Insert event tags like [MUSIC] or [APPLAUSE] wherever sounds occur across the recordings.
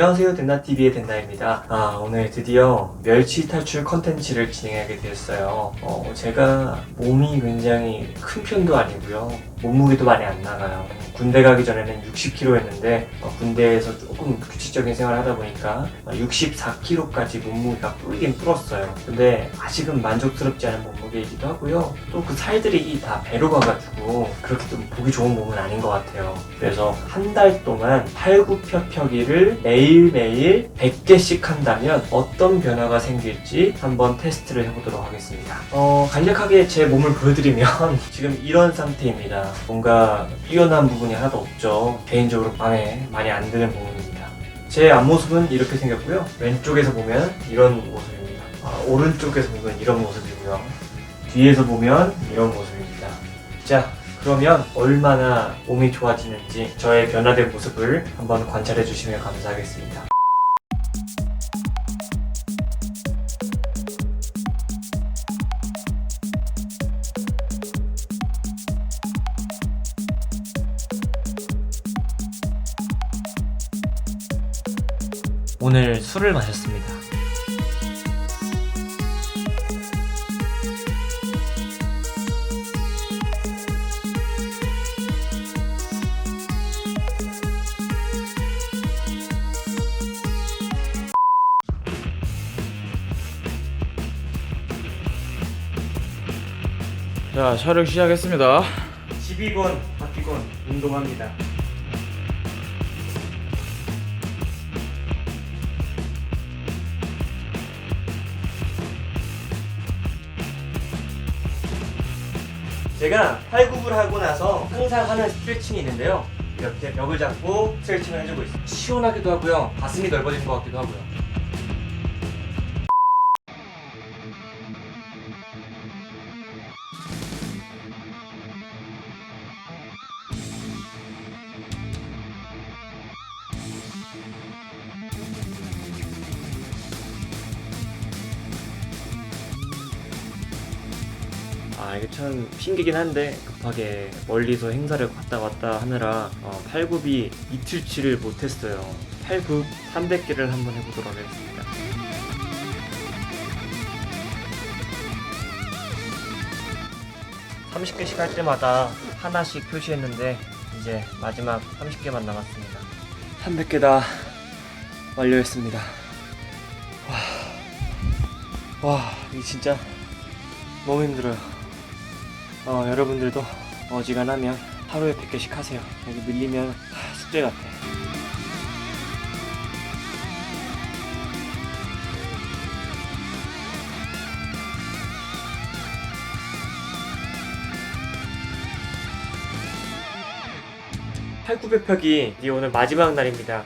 안녕하세요. 된나TV의 된나입니다. 아 오늘 드디어 멸치 탈출 컨텐츠를 진행하게 되었어요. 어, 제가 몸이 굉장히 큰 편도 아니고요 몸무게도 많이 안 나가요 군대 가기 전에는 60kg였는데 어, 군대에서 조금 규칙적인 생활을 하다 보니까 64kg까지 몸무게가 불긴 불었어요 근데 아직은 만족스럽지 않은 몸무게이기도 하고요 또 그 살들이 다 배로 가가지고 그렇게 좀 보기 좋은 몸은 아닌 것 같아요 그래서 한 달 동안 팔굽혀펴기를 매일매일 100개씩 한다면 어떤 변화가 생길지 한번 테스트를 해보도록 하겠습니다. 어, 간략하게 제 몸을 보여드리면 [LAUGHS] 지금 이런 상태입니다. 뭔가 뛰어난 부분이 하나도 없죠. 개인적으로 마음에 많이 안 드는 부분입니다. 제 앞모습은 이렇게 생겼고요. 왼쪽에서 보면 이런 모습입니다. 아, 오른쪽에서 보면 이런 모습이고요. 뒤에서 보면 이런 모습입니다. 자, 그러면 얼마나 몸이 좋아지는지 저의 변화된 모습을 한번 관찰해 주시면 감사하겠습니다. 오늘 술을 마셨습니다. 자 촬영 시작했습니다 12권 바퀴권 운동합니다. 제가 팔굽을 하고 나서 항상 하는 스트레칭이 있는데요. 이렇게 벽을 잡고 스트레칭을 해주고 있어요. 시원하기도 하고요. 가슴이 넓어지는 것 같기도 하고요. 아 이게 참 핑계긴 한데 급하게 멀리서 행사를 갔다 왔다 하느라 어, 팔굽이 이틀치를 못했어요. 팔굽 300개를 한번 해보도록 하겠습니다. (30개씩) 할 때마다 하나씩 표시했는데 이제 마지막 (30개만) 남았습니다 (300개) 다 완료했습니다 와, 와, 이 진짜 너무 힘들어요. 어, 여러분들도 어지간하면 하루에 100개씩 하세요. 여기 밀리면 하, 숙제 같아. 팔굽혀펴기 이 오늘 마지막 날입니다.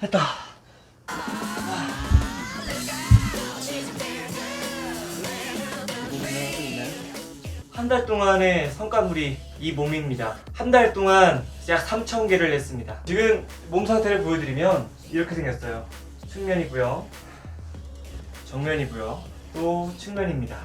됐다. 한 달 동안의 성과물이 이 몸입니다. 한 달 동안 약 3,000개를 했습니다. 지금 몸 상태를 보여드리면 이렇게 생겼어요. 측면이고요. 정면이고요. 또 측면입니다.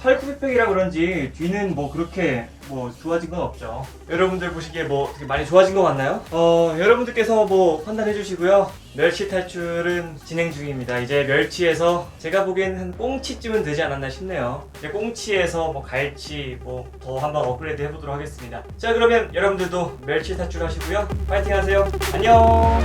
어, 팔굽혀펴기라 그런지 뒤는 뭐 그렇게 뭐 좋아진 건 없죠. 여러분들 보시기에 뭐 어떻게 많이 좋아진 것 같나요? 어, 여러분들께서 뭐 판단해 주시고요. 멸치 탈출은 진행 중입니다. 이제 멸치에서 제가 보기엔 한 꽁치쯤은 되지 않았나 싶네요. 이제 꽁치에서 뭐 갈치 뭐 더 한번 업그레이드 해보도록 하겠습니다. 자 그러면 여러분들도 멸치 탈출 하시고요. 파이팅 하세요. 안녕.